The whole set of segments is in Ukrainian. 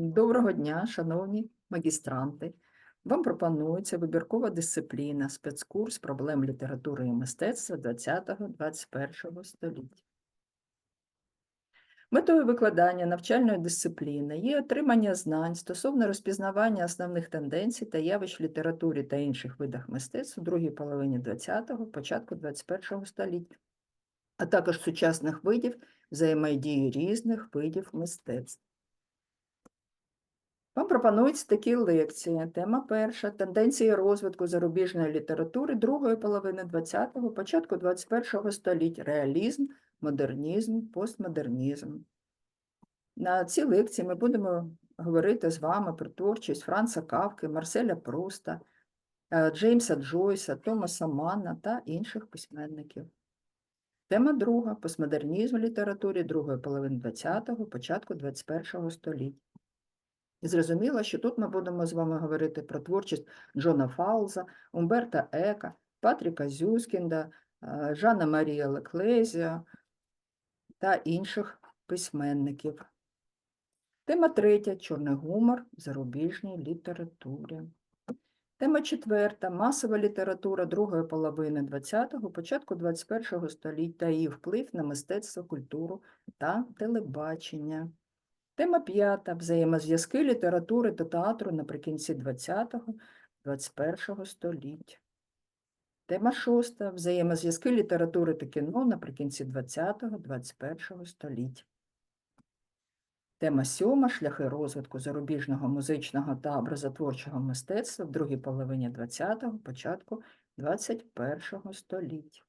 Доброго дня, шановні магістранти. Вам пропонується вибіркова дисципліна, спецкурс проблем літератури і мистецтва 20-21 століття. Метою викладання навчальної дисципліни є отримання знань стосовно розпізнавання основних тенденцій та явищ в літературі та інших видах мистецтв другій половині ХХ, початку ХХІ століття, а також сучасних видів взаємодії різних видів мистецтв. Вам пропонуються такі лекції. Тема перша тенденції розвитку зарубіжної літератури другої половини ХХ, початку ХХІ століття, реалізм, модернізм, постмодернізм. На цій лекції ми будемо говорити з вами про творчість Франца Кавки, Марселя Пруста, е, Джеймса Джойса, Томаса Манна та інших письменників. Тема друга постмодернізм в літературі другої половини ХХ, початку ХХІ століття. І зрозуміло, що тут ми будемо з вами говорити про творчість Джона Фаулза, Умберта Ека, Патріка Зюскінда, е, Жана Марія Леклезіа та інших письменників. Тема третя чорний гумор в зарубіжній літературі. Тема четверта масова література другої половини ХХ, початку ХХІ століття та її вплив на мистецтво, культуру та телебачення. Тема п'ята взаємозв'язки літератури та театру наприкінці ХХ-ХХІ століття. Тема шоста взаємозв'язки літератури та кіно наприкінці ХХ-ХХІ століття. Тема сьома шляхи розвитку зарубіжного музичного та образотворчого мистецтва в другій половині ХХ, початку ХХІ століття.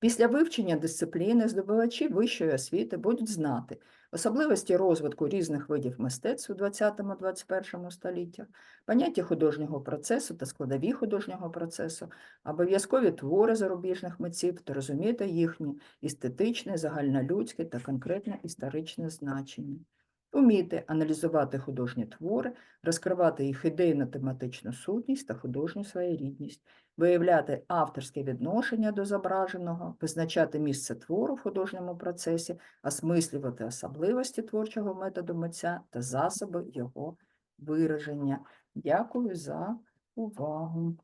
Після вивчення дисципліни здобувачі вищої освіти будуть знати особливості розвитку різних видів мистецтв у ХХ-ХХІ століттях, поняття художнього процесу та складові художнього процесу, обов'язкові твори зарубіжних митців та розуміти їхнє естетичне, загальнолюдське та конкретне історичне значення. Уміти аналізувати художні твори, розкривати їх ідейно-тематичну сутність та художню своєрідність, виявляти авторське відношення до зображеного, визначати місце твору в художньому процесі, осмислювати особливості творчого методу митця та засоби його вираження. Дякую за увагу.